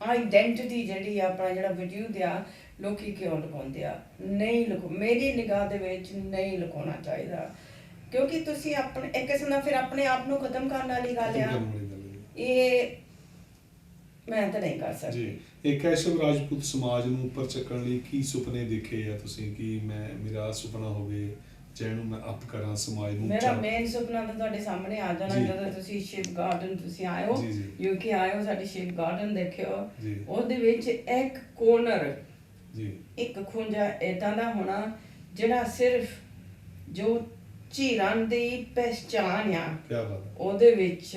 ਆਇਡੈਂਟੀਟੀ ਜਿਹੜੀ ਆ ਆਪਣਾ ਜਿਹੜਾ ਵਜੂਦ ਆ ਲੋਕੀ ਕਿਉਂ ਲੁਕਾਉਂਦੇ ਆ? ਨਹੀਂ ਲੁਕੋ ਮੇਰੀ ਨਿਗਾਹ ਦੇ ਵਿੱਚ ਨਹੀਂ ਲੁਕਾਉਣਾ ਚਾਹੀਦਾ। ਕਿਉਂਕਿ ਤੁਸੀਂ ਆਪਣੇ ਇੱਕ ਕਿਸਮ ਦਾ ਫਿਰ ਆਪਣੇ ਆਪ ਨੂੰ ਖਤਮ ਕਰਨ ਵਾਲੀ ਗੱਲ ਆ। ਇਹ ਮੈਂ ਤਾਂ ਨਹੀਂ ਕਰ ਜੀ। ਸਕਦੀ ਇਹ ਕੈਸ਼ਵ ਰਾਜਪੂਤ ਸਮਾਜ ਨੂੰ ਉੱਪਰ ਚੱਕਣ ਲਈ ਕੀ ਸੁਪਨੇ ਦੇਖੇ ਆ ਤੁਸੀਂ? ਕਿ ਮੈਂ ਮੇਰਾ ਸੁਪਨਾ ਹੋਵੇ ਜਿਹਨੂੰ ਮੈਂ ਅਪ ਕਰਾਂ ਸਮਾਜ ਨੂੰ ਮੇਰਾ ਮੇਨ ਸੁਪਨਾ ਤਾਂ ਤੁਹਾਡੇ ਸਾਹਮਣੇ ਆ ਜਾਣਾ। ਜਦੋਂ ਤੁਸੀਂ ਸ਼ਿਵ ਗਾਰਡਨ ਤੁਸੀਂ ਜੀ। ਯੂਕੇ ਹੋ ਸਾਡੀ ਸ਼ਿਵ ਗਾਰਡਨ ਦੇਖਿਓ। ਉਹਦੇ ਵਿੱਚ ਇੱਕ ਕੋਰਨਰ ਜੀ। ਇੱਕ ਖੁੰਝਾ ਏਦਾਂ ਦਾ ਹੋਣਾ ਜਿਹੜਾ ਸਿਰਫ ਜੋ ਝੀਰਾਂ ਦੀ ਪਹਿਚਾਨ ਆ ਕੀ ਬਾਤ ਹੈ। ਉਹਦੇ ਵਿੱਚ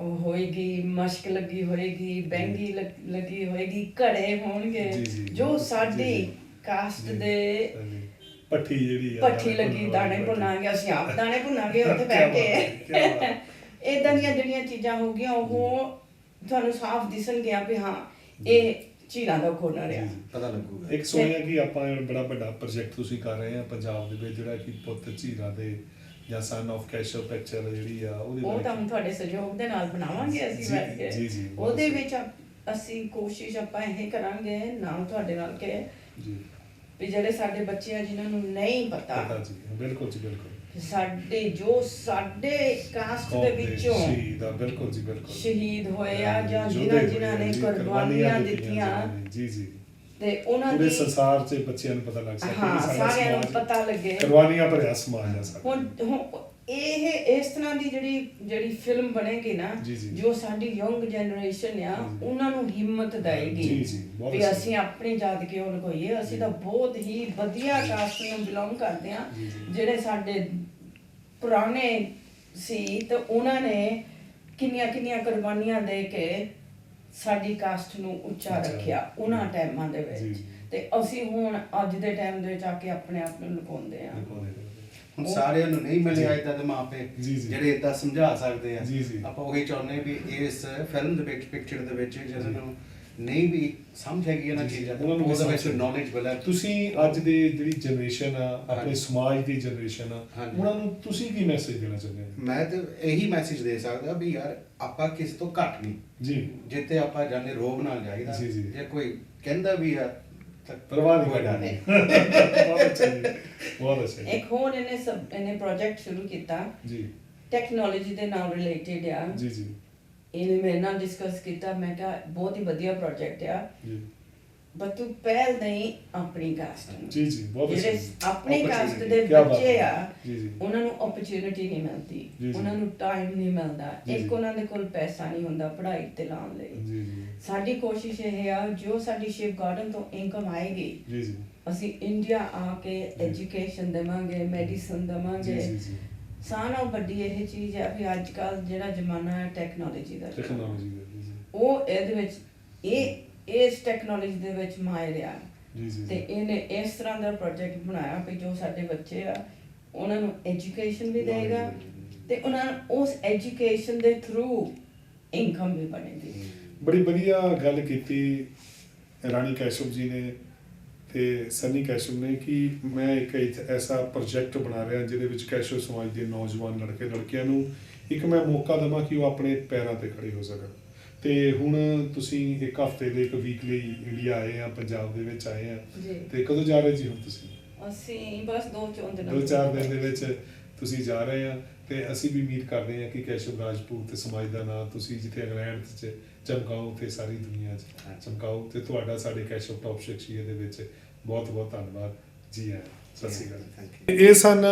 ਉਹ ਹੋਏਗੀ ਮਸ਼ਕ ਲੱਗੀ ਹੋਏਗੀ ਬੈਂਗੀ ਲੱਗ- ਹੋਏਗੀ ਘੜੇ ਹੋਣਗੇ ਜੀ, ਸਾਡੀ। ਕਾਸਟ ਦੇ। ਭੱਠੀ ਜਿਹੜੀ ਆ ਪੱਠੀ ਲੱਗੀ ਦਾਣੇ ਭੁੰਨਾਂਗੇ ਅਸੀਂ ਆਪ ਦਾਣੇ ਭੁੰਨਾਂਗੇ ਉੱਥੇ ਬੈਠ ਕੇ। ਇਦਾਂ ਦੀਆਂ ਜਿਹੜੀਆਂ ਚੀਜ਼ਾਂ ਹੋ ਗਈਆਂ ਉਹ ਤੁਹਾਨੂੰ ਸਾਫ਼ ਦਿਸਣਗੀਆਂ ਵੀ ਹਾਂ ਇਹ ਝੀਲਾਂ ਦਾ ਆ ਜੀ। ਪਤਾ ਲੱਗੂਗਾ। ਇੱਕ ਸੁਣਿਆ ਕਿ ਆਪਾਂ ਇਹ ਬੜਾ ਵੱਡਾ ਪ੍ਰੋਜੈਕਟ ਤੁਸੀਂ ਕਰ ਰਹੇ ਆ ਪੰਜਾਬ ਦੇ ਵਿੱਚ ਜਿਹੜਾ ਕਿ ਪੁੱਤ ਝੀਰਾ ਦੇ ਜਾਂ ਸਨ ਆਫ ਕੈਸ਼ਵ ਪਿਕਚਰ ਜਿਹੜੀ ਆ ਉਹਦੇ ਉਹ ਤਾਂ ਤੁਹਾਡੇ ਸਹਿਯੋਗ ਦੇ ਨਾਲ ਬਣਾਵਾਂਗੇ ਅਸੀਂ ਜੀ, ਬੈਠ ਕੇ। ਜੀ, ਜੀ, ਉਹਦੇ। ਵਿੱਚ ਅਸੀਂ ਕੋਸ਼ਿਸ਼ ਆਪਾਂ ਇਹ ਕਰਾਂਗੇ ਨਾਲ ਤੁਹਾਡੇ ਨਾਲ ਕਿ ਜੀ। ਵੀ ਜਿਹੜੇ ਸਾਡੇ ਬੱਚੇ ਆ ਜਿਨ੍ਹਾਂ ਨੂੰ ਨਹੀਂ ਪਤਾ। ਪਤਾ ਜੀ ਬਿਲਕੁਲ ਜੀ ਬਿਲਕੁਲ। ਸਾਡੇ ਜੋ ਸਾਡੇ ਕਾਸਟ ਦੇ ਵਿੱਚੋਂ ਸ਼ਹੀਦ ਆ ਬਿਲਕੁਲ ਜੀ ਬਿਲਕੁਲ ਸ਼ਹੀਦ ਹੋਏ ਆ ਜਾਂ ਜਿਨ੍ਹਾਂ ਜਿਨ੍ਹਾਂ ਨੇ ਕੁਰਬਾਨੀਆਂ ਦਿੱਤੀਆਂ ਜੀ ਜੀ ਤੇ ਉਹਨਾਂ ਪੂਰੇ ਦੀ ਸੰਸਾਰ 'ਚ ਬੱਚਿਆਂ ਨੂੰ ਪਤਾ ਲੱਗ ਸਕੇ ਹਾਂ, ਸਾਰਿਆਂ ਨੂੰ ਪਤਾ ਲੱਗੇ। ਕੁਰਬਾਨੀਆਂ ਭਰਿਆ ਸਮਾਜ ਆ ਸਾਡਾ ਹੁਣ ਇਹ ਇਸ ਤਰ੍ਹਾਂ ਦੀ ਜਿਹੜੀ ਜਿਹੜੀ ਫਿਲਮ ਬਣੇਗੀ ਨਾ ਜੀ, ਸਾਡੀ ਯੰਗ ਜਨਰੇਸ਼ਨ ਆ। ਉਹਨਾਂ ਨੂੰ ਹਿੰਮਤ ਬਹੁਤ ਵੀ। ਅਸੀਂ ਆਪਣੀ ਜਾਤ ਕਿਉਂ ਲਗੋਈਏ ਅਸੀਂ ਤਾਂ ਬਹੁਤ ਹੀ ਵਧੀਆ ਕਾਸਟ ਨੂੰ ਬਿਲੋਂਗ ਕਰਦੇ ਆ। ਜਿਹੜੇ ਸਾਡੇ ਪੁਰਾਣੇ ਸੀ ਤੇ ਉਹਨਾਂ ਨੇ ਕਿੰਨੀਆਂ ਕਿੰਨੀਆਂ ਕੁਰਬਾਨੀਆਂ ਦੇ ਕੇ ਸਾਡੀ ਕਾਸਟ ਨੂੰ ਉੱਚਾ ਰੱਖਿਆ ਉਹਨਾਂ ਟਾਈਮਾਂ ਦੇ ਵਿੱਚ। ਤੇ ਅਸੀਂ ਹੁਣ ਅੱਜ ਦੇ ਟਾਈਮ ਦੇ ਵਿੱਚ ਆ ਕੇ ਆਪਣੇ ਆਪ ਨੂੰ ਲੁਕਾਉਂਦੇ ਆ ਹੁਣ ਸਾਰਿਆਂ ਨੂੰ ਨਹੀਂ ਮਿਲਿਆ। ਇਦਾਂ ਦੇ ਮਾਪੇ। ਜਿਹੜੇ ਇਦਾਂ ਸਮਝਾ ਸਕਦੇ ਆ। ਆਪਾਂ ਉਹੀ ਚਾਹੁੰਦੇ ਵੀ ਇਸ ਫਿਲਮ ਦੇ ਵਿੱਚ ਪਿਕਚਰ ਦੇ ਵਿੱਚ ਜਿਹਨਾਂ ਨੂੰ ਨਹੀਂ ਵੀ ਸਮਝ ਹੈਗੀ ਇਹਨਾਂ। ਚੀਜ਼ਾਂ ਉਹਨਾਂ ਨੂੰ ਉਹਦੇ ਵਿੱਚ ਨੌਲੇਜ ਮਿਲੇ ਤੁਸੀਂ ਅੱਜ ਦੀ ਜਿਹੜੀ ਜਨਰੇਸ਼ਨ ਆ ਆਪਣੇ। ਸਮਾਜ ਦੀ ਜਨਰੇਸ਼ਨ ਆ। ਉਹਨਾਂ ਨੂੰ ਤੁਸੀਂ ਕੀ ਮੈਸੇਜ ਦੇਣਾ ਚਾਹੁੰਦੇ ਹੋ? ਮੈਂ ਤੇ ਇਹੀ ਮੈਸੇਜ ਦੇ ਸਕਦਾ ਵੀ ਯਾਰ ਆਪਾਂ ਕਿਸੇ ਤੋਂ ਘੱਟ ਨਹੀਂ। ਜੀ। ਜਿੱਤੇ ਆਪਾਂ ਜਾਂਦੇ ਰੋਬ ਨਾਲ ਜਾਈਦਾ ਜੀ, ਜੀ। ਜੇ ਕੋਈ ਕਹਿੰਦਾ ਵੀ ਆ ਪਰਵਾਹ ਨਹੀਂ ਕਰਨੀ। ਬਹੁਤ ਅੱਛਾ ਬਹੁਤ ਅੱਛਾ। ਇੱਕ ਹੋਰ ਇਹਨੇ ਇਹਨੇ ਪ੍ਰੋਜੈਕਟ ਸ਼ੁਰੂ ਕੀਤਾ। ਜੀ। ਟੈਕਨੋਲੋਜੀ ਦੇ ਨਾਲ ਰਿਲੇਟਡ ਆ। ਜੀ ਜੀ। ਇਹ ਮੈਂ ਨਾਲ ਡਿਸਕਸ ਕੀਤਾ ਮੈਂ ਕਿਹਾ ਬਹੁਤ ਹੀ ਵਧੀਆ ਪ੍ਰੋਜੈਕਟ ਆ। ਬਟ ਤੂੰ ਪਹਿਲ ਨਹੀਂ ਆਪਣੀ ਕਾਸਟ ਜੀ ਜੀ ਬਹੁਤ ਜਿਹੜੇ ਆਪਣੀ ਕਾਸਟ ਦੇ ਬੱਚੇ ਆ ਉਹਨਾਂ ਨੂੰ ਓਪਰਚ्युनिटी ਨਹੀਂ ਮਿਲਦੀ। ਉਹਨਾਂ ਨੂੰ ਟਾਈਮ ਨਹੀਂ ਮਿਲਦਾ। ਇੱਕ ਉਹਨਾਂ ਦੇ ਕੋਲ ਪੈਸਾ ਨਹੀਂ ਹੁੰਦਾ ਪੜ੍ਹਾਈ ਤੇ ਲਾਉਣ ਲਈ। ਸਾਡੀ ਕੋਸ਼ਿਸ਼ ਇਹ ਆ ਜੋ ਸਾਡੀ ਸ਼ਿਵ ਗਾਰਡਨ ਤੋਂ ਇਨਕਮ ਆਏਗੀ ਜੀ ਜੀ। ਅਸੀਂ ਇੰਡੀਆ ਆ ਕੇ ਐਜੂਕੇਸ਼ਨ ਦੇਵਾਂਗੇ ਮੈਡੀਸਨ ਦੇਵਾਂਗੇ। ਸਾਰਿਆਂ ਨਾਲੋਂ ਵੱਡੀ ਇਹ ਚੀਜ਼ ਹੈ ਵੀ ਅੱਜ ਕੱਲ ਜਿਹੜਾ ਜ਼ਮਾਨਾ ਹੈ ਟੈਕਨੋਲੋਜੀ ਦਾ। ਟੈਕਨੋਲੋਜੀ ਦਾ ਉਹ ਇਹਦੇ ਵਿੱਚ ਇਹ ਇਸ ਟੈਕਨੋਲੋਜੀ ਦੇ ਵਿੱਚ ਜੀ ਜੀ ਤੇ ਇਹਨੇ ਇਸ ਤਰ੍ਹਾਂ ਦਾ ਪ੍ਰੋਜੈਕਟ ਬਣਾਇਆ ਵੀ ਜੋ ਸਾਡੇ ਬੱਚੇ ਆ ਉਹਨਾਂ ਨੂੰ ਐਜੂਕੇਸ਼ਨ ਵੀ ਦੇਗਾ ਤੇ ਉਹਨਾਂ ਉਸ ਐਜੂਕੇਸ਼ਨ ਦੇ ਥਰੂ ਇਨਕਮ ਵੀ ਬਣੇਗੀ। ਬੜੀ ਵਧੀਆ ਗੱਲ ਕੀਤੀ ਰਾਣੀ ਕੈਸ਼ਵ ਜੀ ਨੇ। ਤੇ ਸਨੀ ਕੈਸ਼ਵ ਨੇ ਕਿ ਮੈਂ ਇੱਕ ਐਸਾ ਪ੍ਰੋਜੈਕਟ ਬਣਾ ਰਿਹਾ ਜਿਹਦੇ ਵਿੱਚ ਕੈਸ਼ਵ ਸਮਾਜ ਦੇ ਨੌਜਵਾਨ ਲੜਕੇ ਲੜਕੀਆਂ ਨੂੰ ਇੱਕ ਮੈਂ ਮੌਕਾ ਦੇਵਾਂ ਕਿ ਉਹ ਆਪਣੇ ਪੈਰਾਂ ਤੇ ਖੜੇ ਹੋ ਸਕਣ। ਤੇ ਹੁਣ ਤੁਸੀਂ ਇੱਕ ਹਫ਼ਤੇ ਦੇ ਇੱਕ ਵੀਕ ਲਈ ਇੰਡੀਆ ਆਏ ਆ ਪੰਜਾਬ ਦੇ ਵਿੱਚ ਆਏ ਆ। ਤੇ ਕਦੋਂ ਜਾ ਰਹੇ ਜੀ ਹੁਣ ਤੁਸੀਂ? ਅਸੀਂ ਬਸ ਦੋ ਚੋਂ ਦਿਨਾਂ ਦੋ ਚਾਰ ਦਿਨ ਦੇ ਵਿੱਚ ਤੁਸੀਂ ਜਾ ਰਹੇ ਆ ਤੇ ਅਸੀਂ ਵੀ ਉਮੀਦ ਕਰਦੇ ਹਾਂ ਕਿ ਕੈਸ਼ਵ ਰਾਜਪੂਤ ਤੇ ਸਮਾਜ ਦਾ ਨਾਮ ਤੁਸੀਂ ਜਿੱਥੇ ਇੰਗਲੈਂਡ 'ਚ ਚਮਕਾਓ ਤੇ ਸਾਰੀ ਦੁਨੀਆ 'ਚ ਚਮਕਾਓ ਤੇ ਤੁਹਾਡਾ ਸਾਡੇ ਕੈਸ਼ਵ ਟੌਪ ਸ਼ਖਸੀਅਤ ਦੇ ਵਿੱਚ ਬਹੁਤ ਬਹੁਤ ਧੰਨਵਾਦ ਜੀ ਆਇਆਂ ਸਤਿ ਸ਼੍ਰੀ ਅਕਾਲ। ਇਹ ਸਨ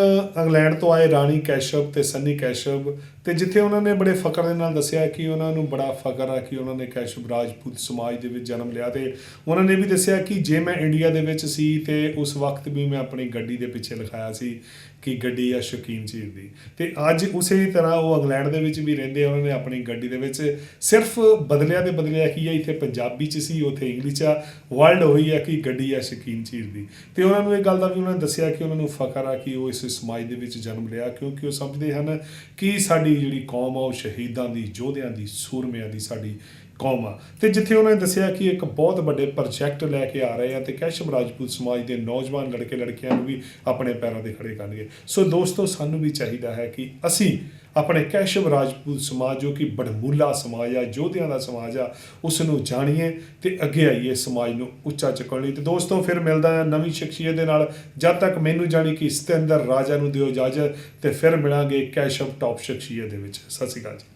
ਇੰਗਲੈਂਡ ਤੋਂ ਆਏ ਰਾਣੀ ਕੈਸ਼ਵ ਤੇ ਸੰਨੀ ਕੈਸ਼ਵ ਤੇ ਜਿੱਥੇ ਉਹਨਾਂ ਨੇ ਬੜੇ ਫਕਰ ਦੇ ਨਾਲ ਦੱਸਿਆ ਕਿ ਉਹਨਾਂ ਨੂੰ ਬੜਾ ਫਕਰ ਆ ਕਿ ਉਹਨਾਂ ਨੇ ਕੈਸ਼ਵ ਰਾਜਪੂਤ ਸਮਾਜ ਦੇ ਵਿੱਚ ਜਨਮ ਲਿਆ ਤੇ ਉਹਨਾਂ ਨੇ ਵੀ ਦੱਸਿਆ ਕਿ ਜੇ ਮੈਂ ਇੰਡੀਆ ਦੇ ਵਿੱਚ ਸੀ ਤੇ ਉਸ ਵਕਤ ਵੀ ਮੈਂ ਆਪਣੀ ਗੱਡੀ ਦੇ ਪਿੱਛੇ ਲਿਖਾਇਆ ਸੀ ਕਿ ਗੱਡੀ ਆ ਸ਼ੌਕੀਨ ਚੀਰ ਦੀ। ਤੇ ਅੱਜ ਉਸੇ ਤਰ੍ਹਾਂ ਉਹ ਇੰਗਲੈਂਡ ਦੇ ਵਿੱਚ ਵੀ ਰਹਿੰਦੇ ਆ, ਉਹਨਾਂ ਨੇ ਆਪਣੀ ਗੱਡੀ ਦੇ ਵਿੱਚ ਸਿਰਫ ਬਦਲਿਆ ਦੇ ਬਦਲਿਆ ਕੀ ਹੈ ਇੱਥੇ ਪੰਜਾਬੀ ਚ ਸੀ, ਉੱਥੇ ਇੰਗਲਿਸ਼ ਆ, ਵਰਲਡ ਹੋਈ ਆ ਕਿ ਗੱਡੀ ਆ ਸ਼ੌਕੀਨ ਚੀਰ ਦੀ। ਤੇ ਉਹਨਾਂ ਨੂੰ ਇਹ ਗੱਲ ਦਾ ਵੀ ਉਹਨਾਂ ਨੇ ਦੱਸਿਆ ਕਿ ਉਹਨਾਂ ਨੂੰ ਫਖਰ ਆ ਕਿ ਉਹ ਇਸ ਸਮਾਜ ਦੇ ਵਿੱਚ ਜਨਮ ਲਿਆ ਕਿਉਂਕਿ ਉਹ ਸਮਝਦੇ ਹਨ ਕਿ ਸਾਡੀ ਜਿਹੜੀ ਕੌਮ ਆ ਉਹ ਸ਼ਹੀਦਾਂ ਦੀ ਯੋਧਿਆਂ ਦੀ ਸੂਰਮਿਆਂ ਦੀ ਸਾਡੀ ਕੌਮ ਆ। ਤੇ ਜਿੱਥੇ ਉਹਨਾਂ ਨੇ ਦੱਸਿਆ ਕਿ ਇੱਕ ਬਹੁਤ ਵੱਡੇ ਪ੍ਰੋਜੈਕਟ ਲੈ ਕੇ ਆ ਰਹੇ ਆ ਤੇ ਕੈਸ਼ਵ ਰਾਜਪੂਤ ਸਮਾਜ ਦੇ ਨੌਜਵਾਨ ਲੜਕੇ ਲੜਕੀਆਂ ਨੂੰ ਵੀ ਆਪਣੇ ਪੈਰਾਂ ਤੇ ਖੜੇ ਕਰਨਗੇ। ਸੋ ਦੋਸਤੋ, ਸਾਨੂੰ ਵੀ ਚਾਹੀਦਾ ਹੈ ਕਿ ਅਸੀਂ ਆਪਣੇ ਕੈਸ਼ਵ ਰਾਜਪੂਤ ਸਮਾਜ, ਜੋ ਕਿ ਬੜਮੂਲਾ ਸਮਾਜ ਆ ਯੋਧਿਆਂ ਦਾ ਸਮਾਜ ਆ ਉਸ ਨੂੰ ਜਾਣੀਏ ਤੇ ਅੱਗੇ ਆਈਏ ਸਮਾਜ ਨੂੰ ਉੱਚਾ ਚੁੱਕਣ ਲਈ। ਤੇ ਦੋਸਤੋ, ਫਿਰ ਮਿਲਦਾ ਹੈ ਨਵੀਂ ਸ਼ਖਸੀਅਤ ਦੇ ਨਾਲ। ਜਦ ਤੱਕ ਮੈਨੂੰ ਜਾਣੀ ਕਿ ਸਤਿੰਦਰ ਰਾਜਾ ਨੂੰ ਦਿਓ ਇਜਾਜ਼ਤ, ਤੇ ਫਿਰ ਮਿਲਾਂਗੇ ਕੈਸ਼ਵ ਟੌਪ ਸ਼ਖਸੀਅਤ ਦੇ ਵਿੱਚ। ਸਤਿ ਸ਼੍ਰੀ ਅਕਾਲ ਜੀ।